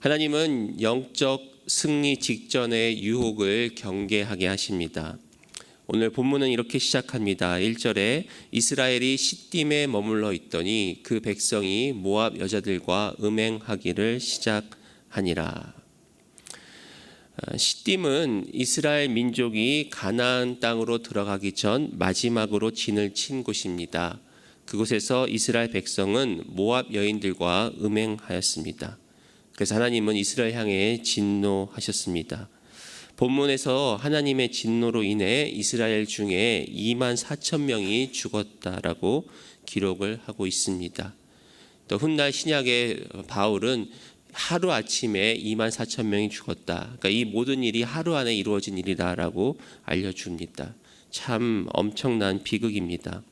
하나님은 영적 승리 직전의 유혹을 경계하게 하십니다. 오늘 본문은 이렇게 시작합니다. 1절에 이스라엘이 시딤에 머물러 있더니 그 백성이 모압 여자들과 음행하기를 시작하니라. 아, 시딤은 이스라엘 민족이 가나안 땅으로 들어가기 전 마지막으로 진을 친 곳입니다. 그곳에서 이스라엘 백성은 모압 여인들과 음행하였습니다. 그래서 하나님은 이스라엘 향해 진노하셨습니다. 본문에서 하나님의 진노로 인해 이스라엘 중에 2만 4천 명이 죽었다라고 기록을 하고 있습니다. 또 훗날 신약의 바울은 하루 아침에 2만 4천 명이 죽었다. 그러니까 이 모든 일이 하루 안에 이루어진 일이다라고 알려줍니다. 참 엄청난 비극입니다.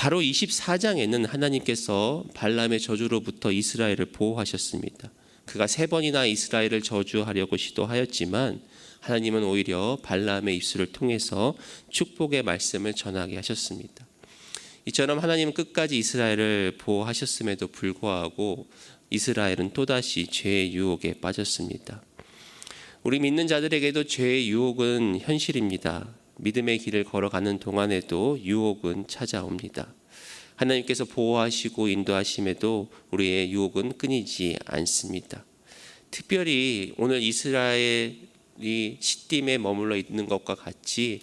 바로 24장에는 하나님께서 발람의 저주로부터 이스라엘을 보호하셨습니다. 그가 세 번이나 이스라엘을 저주하려고 시도하였지만 하나님은 오히려 발람의 입술을 통해서 축복의 말씀을 전하게 하셨습니다. 이처럼 하나님은 끝까지 이스라엘을 보호하셨음에도 불구하고 이스라엘은 또다시 죄의 유혹에 빠졌습니다. 우리 믿는 자들에게도 죄의 유혹은 현실입니다. 믿음의 길을 걸어가는 동안에도 유혹은 찾아옵니다. 하나님께서 보호하시고 인도하심에도 우리의 유혹은 끊이지 않습니다. 특별히 오늘 이스라엘이 시딤에 머물러 있는 것과 같이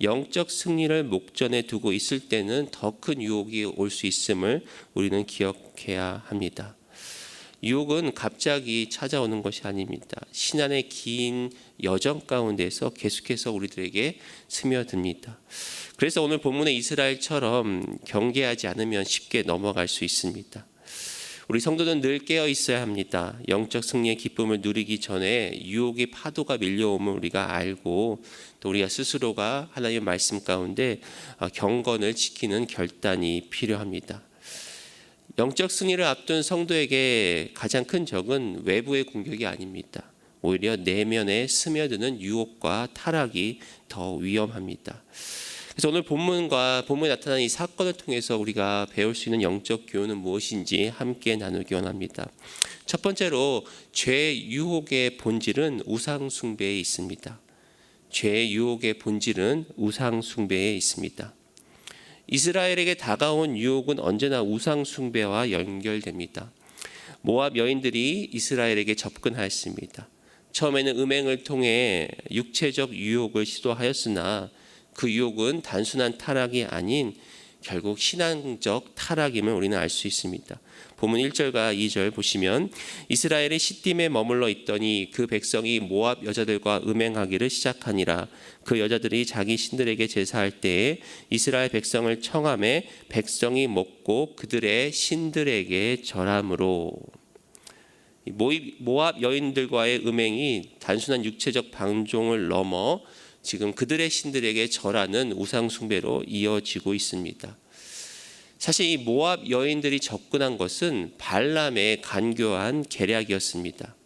영적 승리를 목전에 두고 있을 때는 더 큰 유혹이 올 수 있음을 우리는 기억해야 합니다. 유혹은 갑자기 찾아오는 것이 아닙니다. 신안의 긴 여정 가운데서 계속해서 우리들에게 스며듭니다. 그래서 오늘 본문의 이스라엘처럼 경계하지 않으면 쉽게 넘어갈 수 있습니다. 우리 성도는 늘 깨어 있어야 합니다. 영적 승리의 기쁨을 누리기 전에 유혹의 파도가 밀려오면 우리가 알고 또 우리가 스스로가 하나님의 말씀 가운데 경건을 지키는 결단이 필요합니다. 영적 승리를 앞둔 성도에게 가장 큰 적은 외부의 공격이 아닙니다. 오히려 내면에 스며드는 유혹과 타락이 더 위험합니다. 그래서 오늘 본문과 본문에 나타난 이 사건을 통해서 우리가 배울 수 있는 영적 교훈은 무엇인지 함께 나누기 원합니다. 첫 번째로 죄 유혹의 본질은 우상 숭배에 있습니다. 죄 유혹의 본질은 우상 숭배에 있습니다. 이스라엘에게 다가온 유혹은 언제나 우상 숭배와 연결됩니다. 모압 여인들이 이스라엘에게 접근하였습니다. 처음에는 음행을 통해 육체적 유혹을 시도하였으나 그 유혹은 단순한 타락이 아닌 결국 신앙적 타락임을 우리는 알 수 있습니다. 본문 1절과 2절 보시면 이스라엘이 시딤에 머물러 있더니 그 백성이 모압 여자들과 음행하기를 시작하니라 그 여자들이 자기 신들에게 제사할 때에 이스라엘 백성을 청함에 백성이 먹고 그들의 신들에게 절함으로 모압 여인들과의 음행이 단순한 육체적 방종을 넘어 지금 그들의 신들에게 절하는 우상 숭배로 이어지고 있습니다. 사실 이 모압 여인들이 접근한 것은 발람의 간교한 계략이었습니다.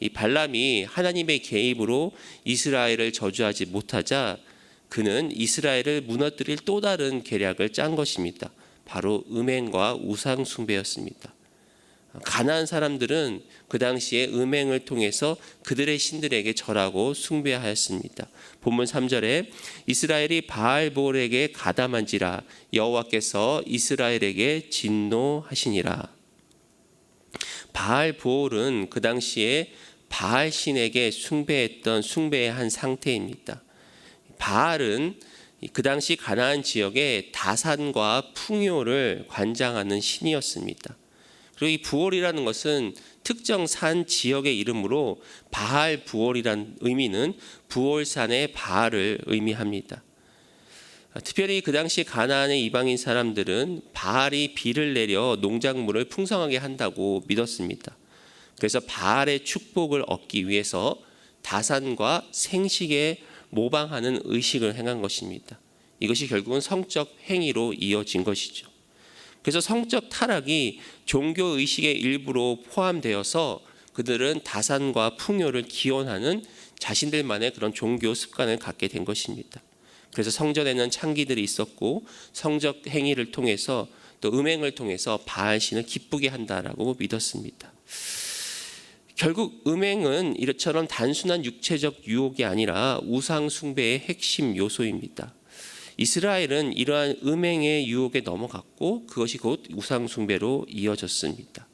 이 발람이 하나님의 개입으로 이스라엘을 저주하지 못하자 그는 이스라엘을 무너뜨릴 또 다른 계략을 짠 것입니다. 바로 음행과 우상 숭배였습니다. 가나안 사람들은 그 당시에 음행을 통해서 그들의 신들에게 절하고 숭배하였습니다. 본문 3절에 이스라엘이 바알볼에게 가담한지라 여호와께서 이스라엘에게 진노하시니라. 바알볼은 그 당시에 바알 신에게 숭배했던 숭배의 한 상태입니다. 바알은 그 당시 가나안 지역의 다산과 풍요를 관장하는 신이었습니다. 그리고 이 부월이라는 것은 특정 산 지역의 이름으로 바알 부월이란 의미는 부월산의 바알을 의미합니다. 특별히 그 당시 가나안의 이방인 사람들은 바알이 비를 내려 농작물을 풍성하게 한다고 믿었습니다. 그래서 바알의 축복을 얻기 위해서 다산과 생식에 모방하는 의식을 행한 것입니다. 이것이 결국은 성적 행위로 이어진 것이죠. 그래서 성적 타락이 종교 의식의 일부로 포함되어서 그들은 다산과 풍요를 기원하는 자신들만의 그런 종교 습관을 갖게 된 것입니다. 그래서 성전에는 창기들이 있었고 성적 행위를 통해서 또 음행을 통해서 바알 신을 기쁘게 한다라고 믿었습니다. 결국 음행은 이처럼 단순한 육체적 유혹이 아니라 우상 숭배의 핵심 요소입니다. 이스라엘은 이러한 음행의 유혹에 넘어갔고 그것이 곧 우상 숭배로 이어졌습니다.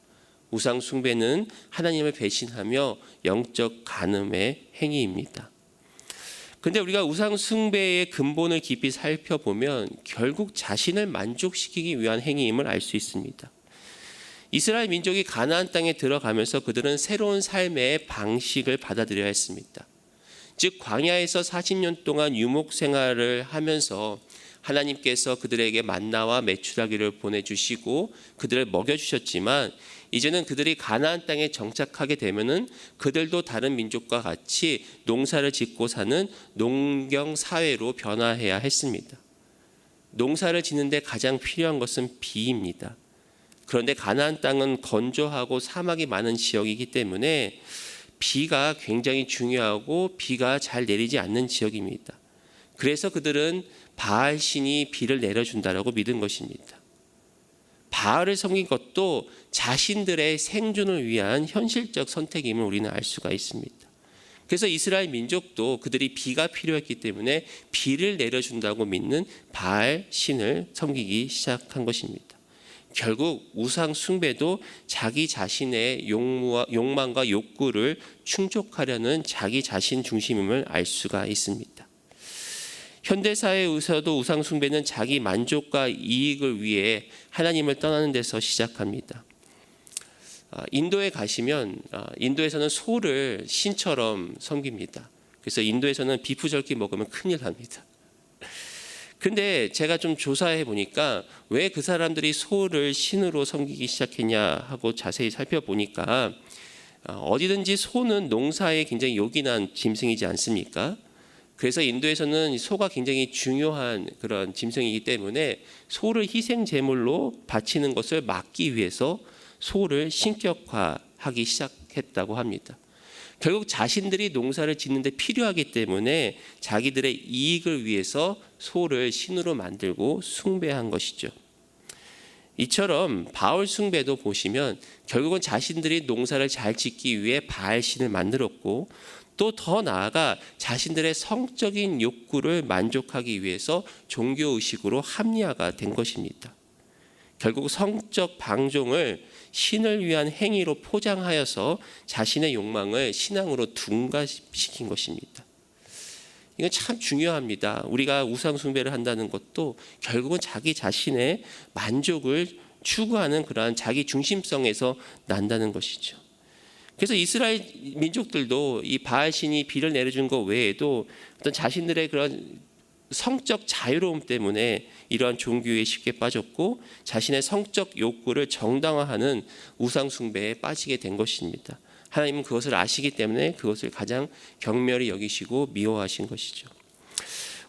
우상 숭배는 하나님을 배신하며 영적 간음의 행위입니다. 근데 우리가 우상 숭배의 근본을 깊이 살펴보면 결국 자신을 만족시키기 위한 행위임을 알 수 있습니다. 이스라엘 민족이 가나안 땅에 들어가면서 그들은 새로운 삶의 방식을 받아들여야 했습니다. 즉 광야에서 40년 동안 유목 생활을 하면서 하나님께서 그들에게 만나와 메추라기를 보내주시고 그들을 먹여주셨지만 이제는 그들이 가나안 땅에 정착하게 되면은 그들도 다른 민족과 같이 농사를 짓고 사는 농경 사회로 변화해야 했습니다. 농사를 짓는데 가장 필요한 것은 비입니다. 그런데 가나안 땅은 건조하고 사막이 많은 지역이기 때문에 비가 굉장히 중요하고 비가 잘 내리지 않는 지역입니다. 그래서 그들은 바알 신이 비를 내려준다라고 믿은 것입니다. 바알을 섬긴 것도 자신들의 생존을 위한 현실적 선택임을 우리는 알 수가 있습니다. 그래서 이스라엘 민족도 그들이 비가 필요했기 때문에 비를 내려준다고 믿는 바알 신을 섬기기 시작한 것입니다. 결국 우상 숭배도 자기 자신의 욕망과 욕구를 충족하려는 자기 자신 중심임을 알 수가 있습니다. 현대 사회에서도 우상 숭배는 자기 만족과 이익을 위해 하나님을 떠나는 데서 시작합니다. 아, 인도에 가시면 아, 인도에서는 소를 신처럼 섬깁니다. 그래서 인도에서는 비프 절기 먹으면 큰일 납니다. 근데 제가 좀 조사해 보니까 왜 그 사람들이 소를 신으로 섬기기 시작했냐 하고 자세히 살펴보니까 아, 어디든지 소는 농사에 굉장히 요긴한 짐승이지 않습니까? 그래서 인도에서는 소가 굉장히 중요한 그런 짐승이기 때문에 소를 희생 제물로 바치는 것을 막기 위해서 소를 신격화하기 시작했다고 합니다. 결국 자신들이 농사를 짓는데 필요하기 때문에 자기들의 이익을 위해서 소를 신으로 만들고 숭배한 것이죠. 이처럼 바울 숭배도 보시면 결국은 자신들이 농사를 잘 짓기 위해 바알 신을 만들었고 또 더 나아가 자신들의 성적인 욕구를 만족하기 위해서 종교 의식으로 합리화가 된 것입니다. 결국 성적 방종을 신을 위한 행위로 포장하여서 자신의 욕망을 신앙으로 둔가시킨 것입니다. 이건 참 중요합니다. 우리가 우상 숭배를 한다는 것도 결국은 자기 자신의 만족을 추구하는 그러한 자기 중심성에서 난다는 것이죠. 그래서 이스라엘 민족들도 이 바알 신이 비를 내려준 것 외에도 어떤 자신들의 그런 성적 자유로움 때문에 이러한 종교에 쉽게 빠졌고 자신의 성적 욕구를 정당화하는 우상 숭배에 빠지게 된 것입니다. 하나님은 그것을 아시기 때문에 그것을 가장 경멸히 여기시고 미워하신 것이죠.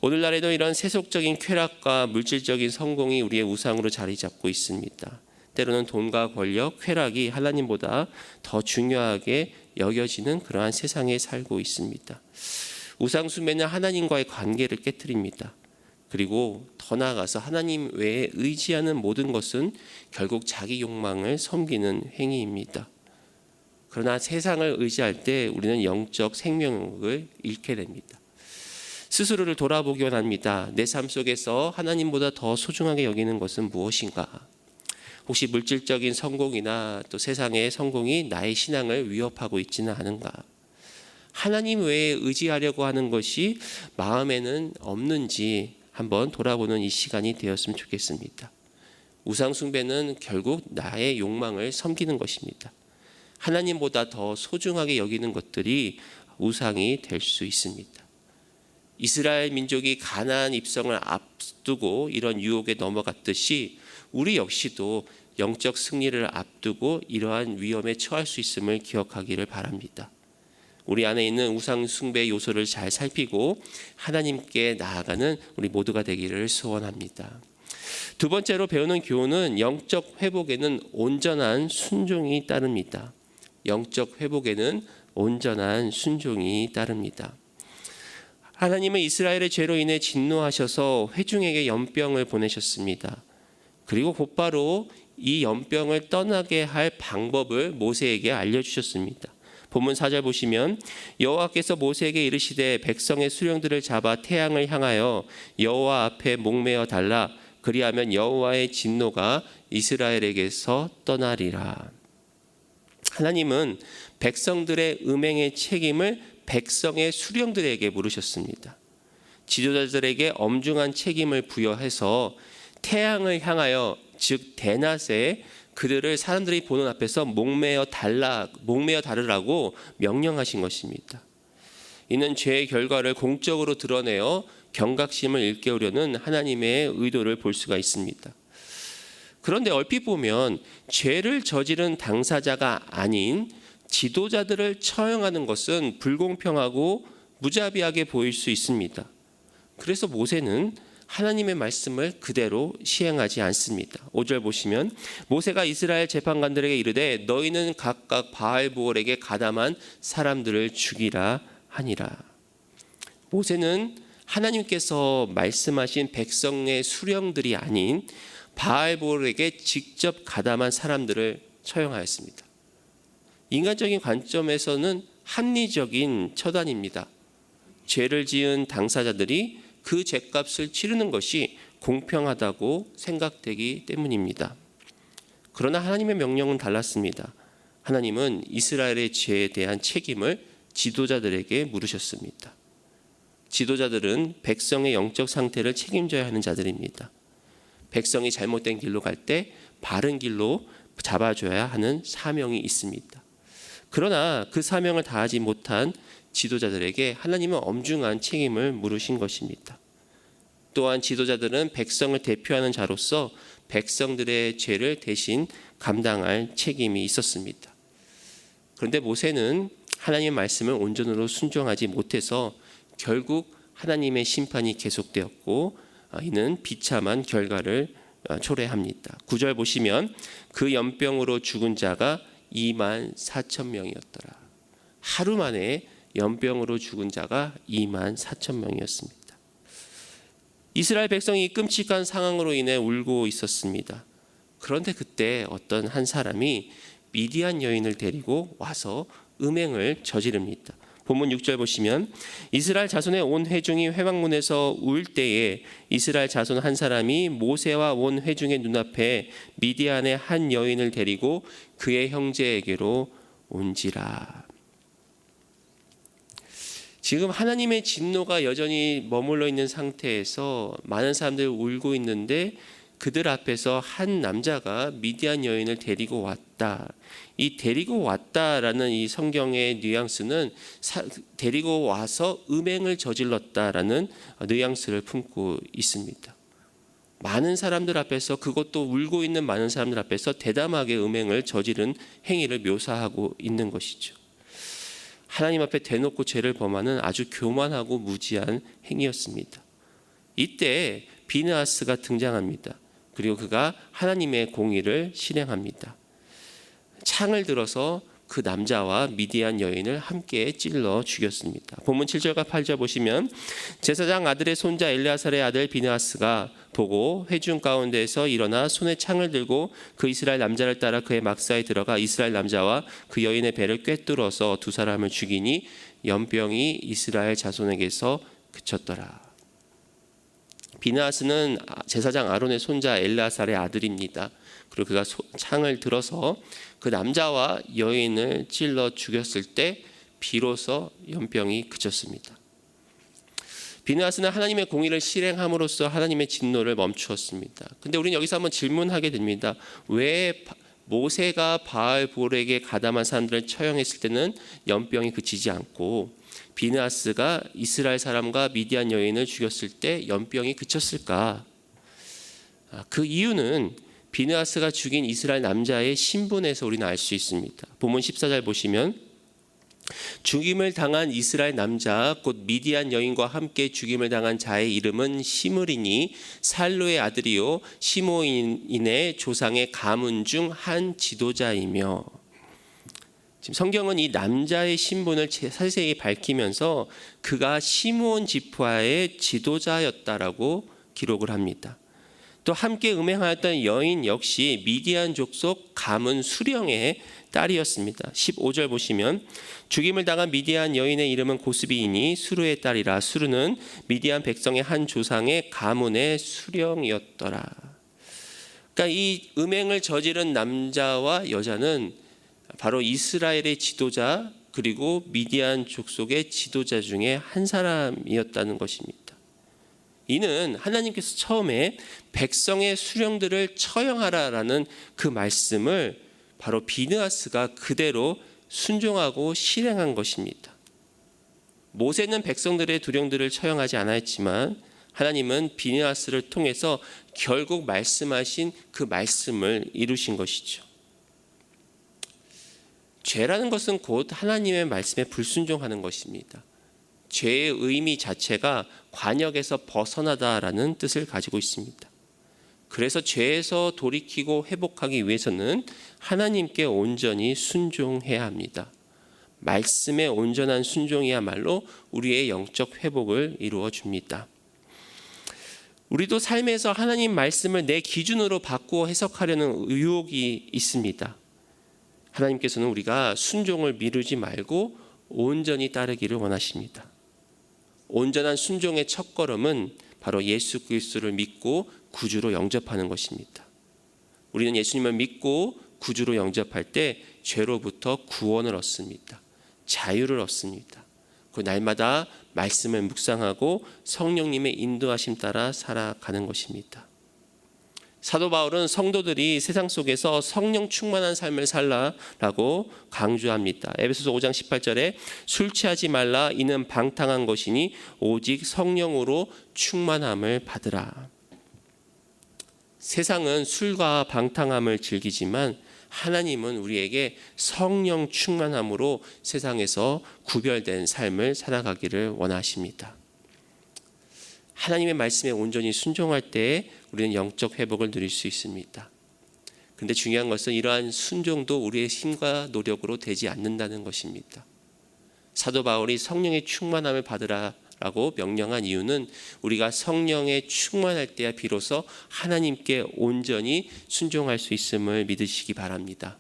오늘날에도 이런 세속적인 쾌락과 물질적인 성공이 우리의 우상으로 자리 잡고 있습니다. 때로는 돈과 권력, 쾌락이 하나님보다 더 중요하게 여겨지는 그러한 세상에 살고 있습니다. 우상숭배는 하나님과의 관계를 깨뜨립니다. 그리고 더 나아가서 하나님 외에 의지하는 모든 것은 결국 자기 욕망을 섬기는 행위입니다. 그러나 세상을 의지할 때 우리는 영적 생명을 잃게 됩니다. 스스로를 돌아보기 원 합니다. 내 삶 속에서 하나님보다 더 소중하게 여기는 것은 무엇인가? 혹시 물질적인 성공이나 또 세상의 성공이 나의 신앙을 위협하고 있지는 않은가? 하나님 외에 의지하려고 하는 것이 마음에는 없는지 한번 돌아보는 이 시간이 되었으면 좋겠습니다. 우상숭배는 결국 나의 욕망을 섬기는 것입니다. 하나님보다 더 소중하게 여기는 것들이 우상이 될 수 있습니다. 이스라엘 민족이 가나안 입성을 앞두고 이런 유혹에 넘어갔듯이 우리 역시도 영적 승리를 앞두고 이러한 위험에 처할 수 있음을 기억하기를 바랍니다. 우리 안에 있는 우상 숭배 요소를 잘 살피고 하나님께 나아가는 우리 모두가 되기를 소원합니다. 두 번째로 배우는 교훈은 영적 회복에는 온전한 순종이 따릅니다. 영적 회복에는 온전한 순종이 따릅니다. 하나님은 이스라엘의 죄로 인해 진노하셔서 회중에게 연병을 보내셨습니다. 그리고 곧바로 이 연병을 떠나게 할 방법을 모세에게 알려주셨습니다. 본문 4절 보시면 여호와께서 모세에게 이르시되 백성의 수령들을 잡아 태양을 향하여 여호와 앞에 목매어 달라 그리하면 여호와의 진노가 이스라엘에게서 떠나리라. 하나님은 백성들의 음행의 책임을 백성의 수령들에게 물으셨습니다. 지도자들에게 엄중한 책임을 부여해서 태양을 향하여 즉 대낮에 그들을 사람들이 보는 앞에서 목매어 달라 목매어 다르라고 명령하신 것입니다. 이는 죄의 결과를 공적으로 드러내어 경각심을 일깨우려는 하나님의 의도를 볼 수가 있습니다. 그런데 얼핏 보면 죄를 저지른 당사자가 아닌 지도자들을 처형하는 것은 불공평하고 무자비하게 보일 수 있습니다. 그래서 모세는 하나님의 말씀을 그대로 시행하지 않습니다. 5절 보시면 모세가 이스라엘 재판관들에게 이르되 너희는 각각 바알보올에게 가담한 사람들을 죽이라 하니라. 모세는 하나님께서 말씀하신 백성의 수령들이 아닌 바알보올에게 직접 가담한 사람들을 처형하였습니다. 인간적인 관점에서는 합리적인 처단입니다. 죄를 지은 당사자들이 그 죄값을 치르는 것이 공평하다고 생각되기 때문입니다. 그러나 하나님의 명령은 달랐습니다. 하나님은 이스라엘의 죄에 대한 책임을 지도자들에게 물으셨습니다. 지도자들은 백성의 영적 상태를 책임져야 하는 자들입니다. 백성이 잘못된 길로 갈 때 바른 길로 잡아줘야 하는 사명이 있습니다. 그러나 그 사명을 다하지 못한 지도자들에게 하나님은 엄중한 책임을 물으신 것입니다. 또한 지도자들은 백성을 대표하는 자로서 백성들의 죄를 대신 감당할 책임이 있었습니다. 그런데 모세는 하나님의 말씀을 온전으로 순종하지 못해서 결국 하나님의 심판이 계속되었고 아, 이는 비참한 결과를 아, 초래합니다. 9절 보시면 그 연병으로 죽은 자가 2만 4천 명이었더라. 하루 만에 연병으로 죽은 자가 2만 4천 명이었습니다. 이스라엘 백성이 끔찍한 상황으로 인해 울고 있었습니다. 그런데 그때 어떤 한 사람이 미디안 여인을 데리고 와서 음행을 저지릅니다. 본문 6절 보시면 이스라엘 자손의 온 회중이 회막문에서 울 때에 이스라엘 자손 한 사람이 모세와 온 회중의 눈앞에 미디안의 한 여인을 데리고 그의 형제에게로 온지라. 지금 하나님의 진노가 여전히 머물러 있는 상태에서 많은 사람들이 울고 있는데 그들 앞에서 한 남자가 미디안 여인을 데리고 왔다. 이 데리고 왔다라는 이 성경의 뉘앙스는 사, 데리고 와서 음행을 저질렀다라는 뉘앙스를 품고 있습니다. 많은 사람들 앞에서 그것도 울고 있는 많은 사람들 앞에서 대담하게 음행을 저지른 행위를 묘사하고 있는 것이죠. 하나님 앞에 대놓고 죄를 범하는 아주 교만하고 무지한 행위였습니다. 이때 비느하스가 등장합니다. 그리고 그가 하나님의 공의를 실행합니다. 창을 들어서 그 남자와 미디안 여인을 함께 찔러 죽였습니다. 본문 7절과 8절 보시면 제사장 아들의 손자 엘리아살의 아들 비느하스가 보고 회중 가운데서 일어나 손에 창을 들고 그 이스라엘 남자를 따라 그의 막사에 들어가 이스라엘 남자와 그 여인의 배를 꿰뚫어서 두 사람을 죽이니 연병이 이스라엘 자손에게서 그쳤더라. 비나스는 제사장 아론의 손자 엘라살의 아들입니다. 그리고 그가 창을 들어서 그 남자와 여인을 찔러 죽였을 때 비로소 연병이 그쳤습니다. 비나스는 하나님의 공의를 실행함으로써 하나님의 진노를 멈추었습니다. 근데 우리는 여기서 한번 질문하게 됩니다. 왜 모세가 바알 볼에게 가담한 사람들을 처형했을 때는 연병이 그치지 않고 비느하스가 이스라엘 사람과 미디안 여인을 죽였을 때 연병이 그쳤을까? 아, 그 이유는 비느하스가 죽인 이스라엘 남자의 신분에서 우리는 알 수 있습니다. 본문 14절 보시면 죽임을 당한 이스라엘 남자 곧 미디안 여인과 함께 죽임을 당한 자의 이름은 시므리니 살로의 아들이요 시모인의 조상의 가문 중 한 지도자이며 지금 성경은 이 남자의 신분을 자세히 밝히면서 그가 시므온 지파의 지도자였다라고 기록을 합니다. 또 함께 음행하였던 여인 역시 미디안 족속 가문 수령의 딸이었습니다. 15절 보시면 죽임을 당한 미디안 여인의 이름은 고스비이니 수르의 딸이라 수르는 미디안 백성의 한 조상의 가문의 수령이었더라. 그러니까 이 음행을 저지른 남자와 여자는 바로 이스라엘의 지도자 그리고 미디안 족속의 지도자 중에 한 사람이었다는 것입니다. 이는 하나님께서 처음에 백성의 수령들을 처형하라라는 그 말씀을 바로 비느하스가 그대로 순종하고 실행한 것입니다. 모세는 백성들의 두령들을 처형하지 않았지만 하나님은 비느하스를 통해서 결국 말씀하신 그 말씀을 이루신 것이죠. 죄라는 것은 곧 하나님의 말씀에 불순종하는 것입니다. 죄의 의미 자체가 관역에서 벗어나다라는 뜻을 가지고 있습니다. 그래서 죄에서 돌이키고 회복하기 위해서는 하나님께 온전히 순종해야 합니다. 말씀의 온전한 순종이야말로 우리의 영적 회복을 이루어 줍니다. 우리도 삶에서 하나님 말씀을 내 기준으로 바꾸어 해석하려는 의욕이 있습니다. 하나님께서는 우리가 순종을 미루지 말고 온전히 따르기를 원하십니다. 온전한 순종의 첫 걸음은 바로 예수 그리스도를 믿고 구주로 영접하는 것입니다. 우리는 예수님을 믿고 구주로 영접할 때 죄로부터 구원을 얻습니다. 자유를 얻습니다. 그 날마다 말씀을 묵상하고 성령님의 인도하심 따라 살아가는 것입니다. 사도 바울은 성도들이 세상 속에서 성령 충만한 삶을 살라라고 강조합니다. 에베소서 5장 18절에 술 취하지 말라 이는 방탕한 것이니 오직 성령으로 충만함을 받으라. 세상은 술과 방탕함을 즐기지만 하나님은 우리에게 성령 충만함으로 세상에서 구별된 삶을 살아가기를 원하십니다. 하나님의 말씀에 온전히 순종할 때 우리는 영적 회복을 누릴 수 있습니다. 근데 중요한 것은 이러한 순종도 우리의 힘과 노력으로 되지 않는다는 것입니다. 사도 바울이 성령의 충만함을 받으라라고 명령한 이유는 우리가 성령에 충만할 때야 비로소 하나님께 온전히 순종할 수 있음을 믿으시기 바랍니다.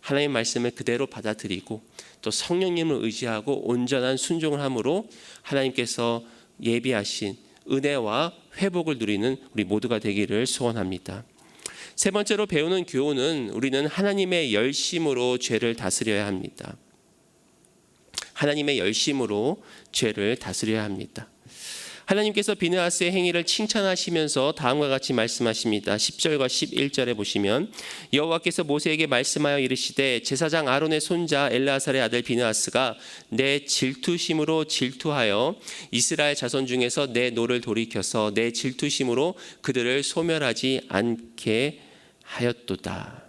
하나님의 말씀을 그대로 받아들이고 또 성령님을 의지하고 온전한 순종을 함으로 하나님께서 예비하신 은혜와 회복을 누리는 우리 모두가 되기를 소원합니다. 세 번째로 배우는 교훈은 우리는 하나님의 열심으로 죄를 다스려야 합니다. 하나님의 열심으로 죄를 다스려야 합니다. 하나님께서 비느하스의 행위를 칭찬하시면서 다음과 같이 말씀하십니다. 10절과 11절에 보시면 여호와께서 모세에게 말씀하여 이르시되 제사장 아론의 손자 엘라살의 아들 비느하스가 내 질투심으로 질투하여 이스라엘 자손 중에서 내 노를 돌이켜서 내 질투심으로 그들을 소멸하지 않게 하였도다.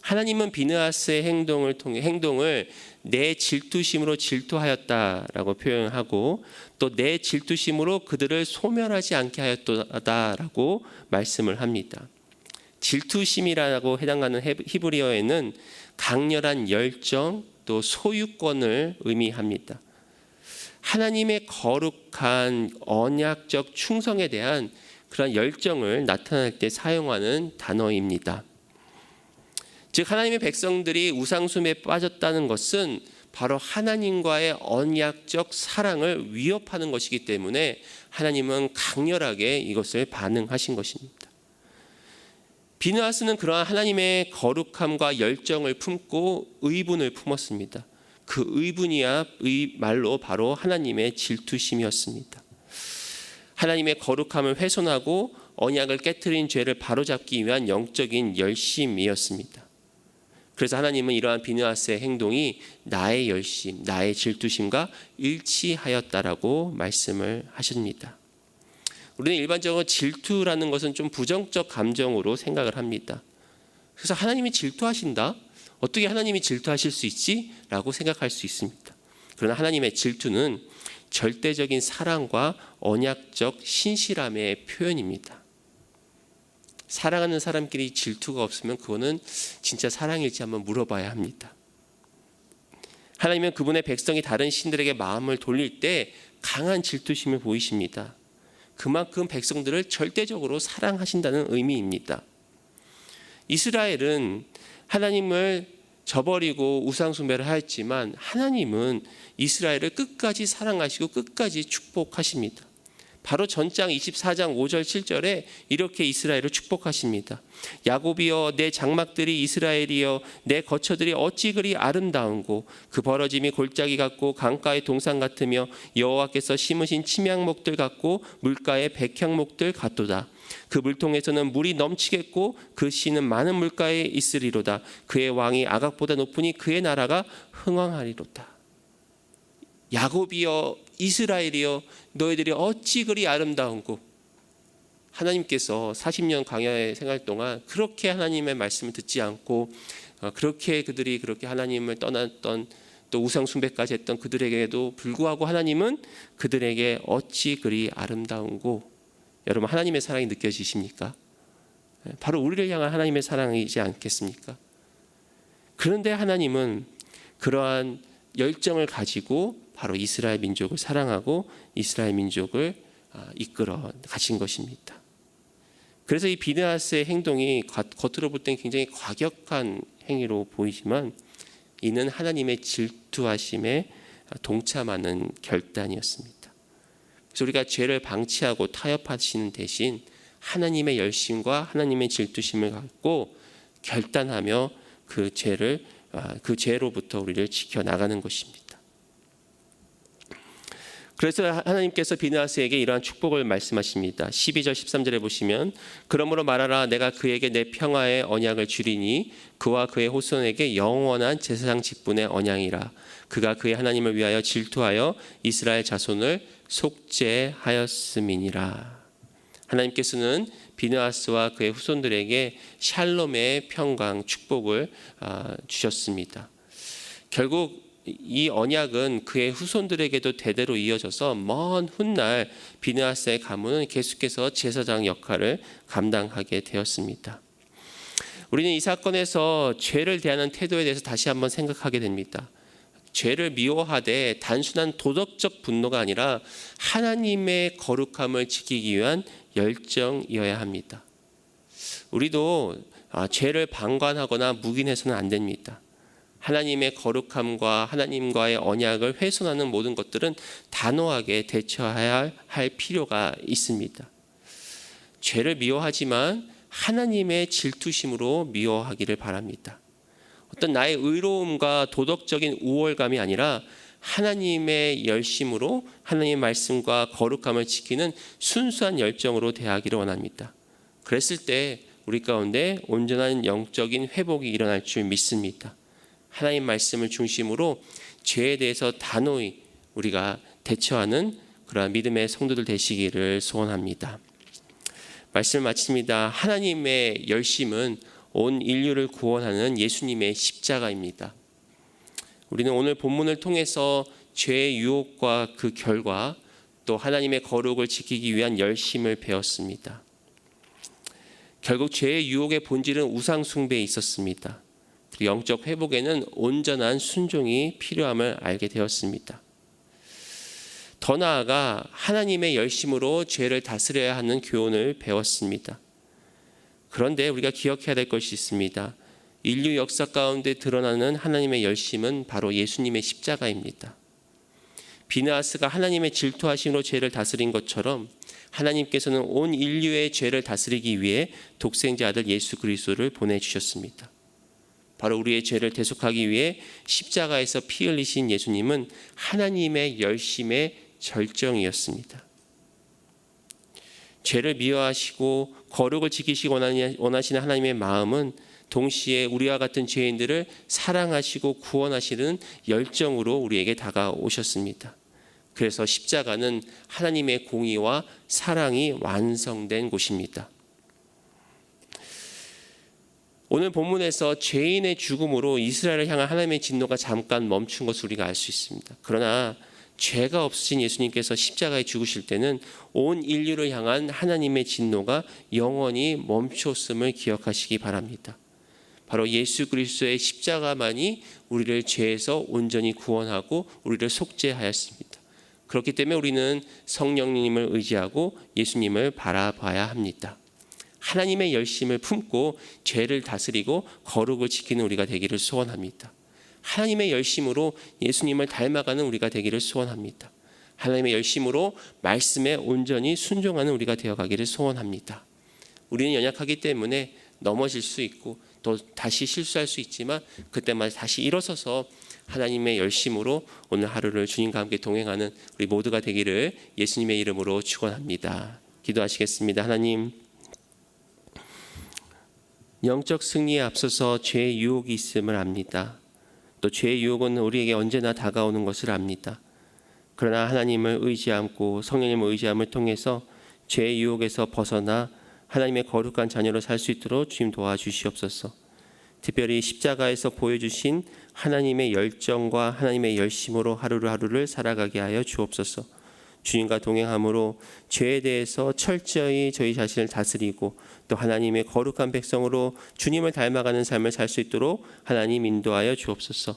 하나님은 비느하스의 행동을 통해 행동을 내 질투심으로 질투하였다라고 표현하고 또 내 질투심으로 그들을 소멸하지 않게 하였다라고 말씀을 합니다. 질투심이라고 해당하는 히브리어에는 강렬한 열정 또 소유권을 의미합니다. 하나님의 거룩한 언약적 충성에 대한 그런 열정을 나타낼 때 사용하는 단어입니다. 즉 하나님의 백성들이 우상숭에 빠졌다는 것은 바로 하나님과의 언약적 사랑을 위협하는 것이기 때문에 하나님은 강렬하게 이것을 반응하신 것입니다. 비느하스는 그러한 하나님의 거룩함과 열정을 품고 의분을 품었습니다. 그 의분이야 의 말로 바로 하나님의 질투심이었습니다. 하나님의 거룩함을 훼손하고 언약을 깨뜨린 죄를 바로잡기 위한 영적인 열심이었습니다. 그래서 하나님은 이러한 비느하스의 행동이 나의 열심, 나의 질투심과 일치하였다라고 말씀을 하십니다. 우리는 일반적으로 질투라는 것은 좀 부정적 감정으로 생각을 합니다. 그래서 하나님이 질투하신다? 어떻게 하나님이 질투하실 수 있지? 라고 생각할 수 있습니다. 그러나 하나님의 질투는 절대적인 사랑과 언약적 신실함의 표현입니다. 사랑하는 사람끼리 질투가 없으면 그거는 진짜 사랑일지 한번 물어봐야 합니다. 하나님은 그분의 백성이 다른 신들에게 마음을 돌릴 때 강한 질투심을 보이십니다. 그만큼 백성들을 절대적으로 사랑하신다는 의미입니다. 이스라엘은 하나님을 저버리고 우상숭배를 하였지만 하나님은 이스라엘을 끝까지 사랑하시고 끝까지 축복하십니다. 바로 전장 24장 5절 7절에 이렇게 이스라엘을 축복하십니다. 야곱이여 내 장막들이 이스라엘이여 내 거처들이 어찌 그리 아름다운고 그 벌어짐이 골짜기 같고 강가의 동산 같으며 여호와께서 심으신 침향목들 같고 물가의 백향목들 같도다. 그 물통에서는 물이 넘치겠고 그 씨는 많은 물가에 있으리로다. 그의 왕이 아각보다 높으니 그의 나라가 흥왕하리로다. 야곱이여 이스라엘이여 너희들이 어찌 그리 아름다운고 하나님께서 40년 광야의 생활 동안 그렇게 하나님의 말씀을 듣지 않고 어, 그렇게 그들이 그렇게 하나님을 떠났던 또 우상 숭배까지 했던 그들에게도 불구하고 하나님은 그들에게 어찌 그리 아름다운고 여러분 하나님의 사랑이 느껴지십니까? 예, 바로 우리를 향한 하나님의 사랑이지 않겠습니까? 그런데 하나님은 그러한 열정을 가지고 바로 이스라엘 민족을 사랑하고 이스라엘 민족을 아, 이끌어 가신 것입니다. 그래서 이 비느하스의 행동이 겉으로 볼 땐 굉장히 과격한 행위로 보이지만 이는 하나님의 질투하심에 동참하는 결단이었습니다. 그래서 우리가 죄를 방치하고 타협하시는 대신 하나님의 열심과 하나님의 질투심을 갖고 결단하며 그 죄를 아, 그 죄로부터 우리를 지켜 나가는 것입니다. 그래서 하나님께서 비나스에게 이러한 축복을 말씀하십니다. 12절 13절에 보시면 그러므로 말하라 내가 그에게 내 평화의 언약을 주리니 그와 그의 호손에게 영원한 제사장 직분의 언약이라 그가 그의 하나님을 위하여 질투하여 이스라엘 자손을 속죄하였음이니라. 하나님께서는 비느하스와 그의 후손들에게 샬롬의 평강 축복을 아, 주셨습니다. 결국 이 언약은 그의 후손들에게도 대대로 이어져서 먼 훗날 비느하스의 가문은 계속해서 제사장 역할을 감당하게 되었습니다. 우리는 이 사건에서 죄를 대하는 태도에 대해서 다시 한번 생각하게 됩니다. 죄를 미워하되 단순한 도덕적 분노가 아니라 하나님의 거룩함을 지키기 위한 열정이어야 합니다. 우리도 아, 죄를 방관하거나 묵인해서는 안 됩니다. 하나님의 거룩함과 하나님과의 언약을 훼손하는 모든 것들은 단호하게 대처해야 할 필요가 있습니다. 죄를 미워하지만 하나님의 질투심으로 미워하기를 바랍니다. 어떤 나의 의로움과 도덕적인 우월감이 아니라 하나님의 열심으로 하나님의 말씀과 거룩함을 지키는 순수한 열정으로 대하기를 원합니다. 그랬을 때 우리 가운데 온전한 영적인 회복이 일어날 줄 믿습니다. 하나님 말씀을 중심으로 죄에 대해서 단호히 우리가 대처하는 그러한 믿음의 성도들 되시기를 소원합니다. 말씀을 마칩니다. 하나님의 열심은 온 인류를 구원하는 예수님의 십자가입니다. 우리는 오늘 본문을 통해서 죄의 유혹과 그 결과 또 하나님의 거룩을 지키기 위한 열심을 배웠습니다. 결국 죄의 유혹의 본질은 우상 숭배에 있었습니다. 영적 회복에는 온전한 순종이 필요함을 알게 되었습니다. 더 나아가 하나님의 열심으로 죄를 다스려야 하는 교훈을 배웠습니다. 그런데 우리가 기억해야 될 것이 있습니다. 인류 역사 가운데 드러나는 하나님의 열심은 바로 예수님의 십자가입니다. 비나스가 하나님의 질투하심으로 죄를 다스린 것처럼 하나님께서는 온 인류의 죄를 다스리기 위해 독생자 아들 예수 그리스도를 보내 주셨습니다. 바로 우리의 죄를 대속하기 위해 십자가에서 피 흘리신 예수님은 하나님의 열심의 절정이었습니다. 죄를 미워하시고 거룩을 지키시기 원하시는 하나님의 마음은 동시에 우리와 같은 죄인들을 사랑하시고 구원하시는 열정으로 우리에게 다가오셨습니다. 그래서 십자가는 하나님의 공의와 사랑이 완성된 곳입니다. 오늘 본문에서 죄인의 죽음으로 이스라엘을 향한 하나님의 진노가 잠깐 멈춘 것을 우리가 알 수 있습니다. 그러나 죄가 없으신 예수님께서 십자가에 죽으실 때는 온 인류를 향한 하나님의 진노가 영원히 멈췄음을 기억하시기 바랍니다. 바로 예수 그리스도의 십자가만이 우리를 죄에서 온전히 구원하고 우리를 속죄하였습니다. 그렇기 때문에 우리는 성령님을 의지하고 예수님을 바라봐야 합니다. 하나님의 열심을 품고 죄를 다스리고 거룩을 지키는 우리가 되기를 소원합니다. 하나님의 열심으로 예수님을 닮아가는 우리가 되기를 소원합니다. 하나님의 열심으로 말씀에 온전히 순종하는 우리가 되어가기를 소원합니다. 우리는 연약하기 때문에 넘어질 수 있고 또 다시 실수할 수 있지만 그때마다 다시 일어서서 하나님의 열심으로 오늘 하루를 주님과 함께 동행하는 우리 모두가 되기를 예수님의 이름으로 축원합니다. 기도하시겠습니다. 하나님 영적 승리에 앞서서 죄의 유혹이 있음을 압니다. 또 죄의 유혹은 우리에게 언제나 다가오는 것을 압니다. 그러나 하나님을 의지 않고 성령님을 의지함을 통해서 죄의 유혹에서 벗어나 하나님의 거룩한 자녀로 살 수 있도록 주님 도와주시옵소서. 특별히 십자가에서 보여주신 하나님의 열정과 하나님의 열심으로 하루를 하루를 살아가게 하여 주옵소서. 주님과 동행함으로 죄에 대해서 철저히 저희 자신을 다스리고 또 하나님의 거룩한 백성으로 주님을 닮아가는 삶을 살 수 있도록 하나님 인도하여 주옵소서.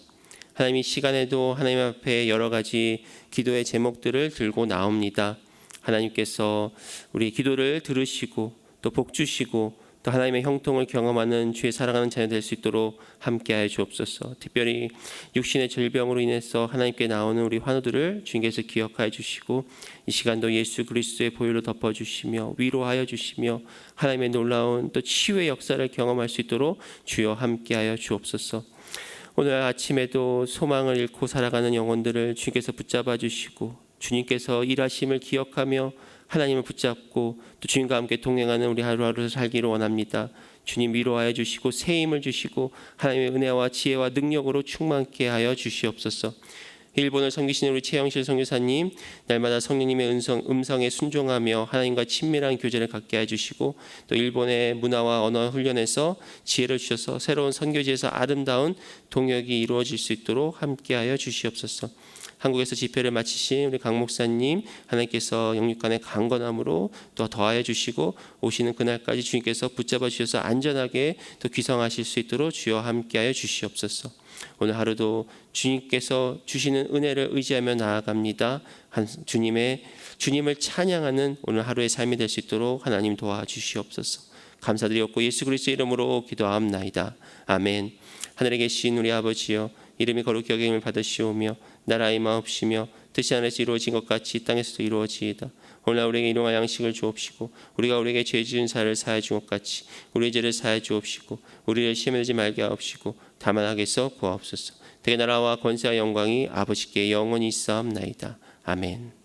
하나님 이 시간에도 하나님 앞에 여러 가지 기도의 제목들을 들고 나옵니다. 하나님께서 우리 기도를 들으시고 또 복 주시고 또 하나님의 형통을 경험하는 주의 사랑하는 자녀 될 수 있도록 함께하여 주옵소서. 특별히 육신의 질병으로 인해서 하나님께 나오는 우리 환우들을 주님께서 기억하여 주시고 이 시간도 예수 그리스도의 보혈로 덮어 주시며 위로하여 주시며 하나님의 놀라운 또 치유의 역사를 경험할 수 있도록 주여 함께하여 주옵소서. 오늘 아침에도 소망을 잃고 살아가는 영혼들을 주님께서 붙잡아 주시고 주님께서 일하심을 기억하며 하나님을 붙잡고 또 주님과 함께 동행하는 우리 하루하루 살기를 원합니다. 주님 위로하여 주시고 새 힘을 주시고 하나님의 은혜와 지혜와 능력으로 충만케 하여 주시옵소서. 일본을 섬기시는 우리 최영실 선교사님 날마다 성령님의 음성, 음성에 순종하며 하나님과 친밀한 교제를 갖게 해주시고 또 일본의 문화와 언어 훈련에서 지혜를 주셔서 새로운 선교지에서 아름다운 동역이 이루어질 수 있도록 함께하여 주시옵소서. 한국에서 집회를 마치신 우리 강 목사님 하나님께서 영육간의 강건함으로 또 더하여 주시고 오시는 그날까지 주님께서 붙잡아 주셔서 안전하게 또 귀성하실 수 있도록 주여 함께하여 주시옵소서. 오늘 하루도 주님께서 주시는 은혜를 의지하며 나아갑니다. 한 주님의 주님을 찬양하는 오늘 하루의 삶이 될 수 있도록 하나님 도와주시옵소서. 감사드리옵고 예수 그리스도 이름으로 기도하옵나이다. 아멘. 하늘에 계신 우리 아버지여 이름이 거룩히 여김을 받으시오며 나라의 마옵시며 뜻이 하늘에서 이루어진 것 같이 이 땅에서도 이루어지이다. 오늘 우리에게 일용할 양식을 주옵시고 우리가 우리에게 죄 지은 사를 사해 준것 같이 우리의 죄를 사해 주옵시고 우리를 시험에 들지 말게 하옵시고 다만 하게서 구하옵소서. 대나라와 권세와 영광이 아버지께 영원히 있사옵나이다. 아멘.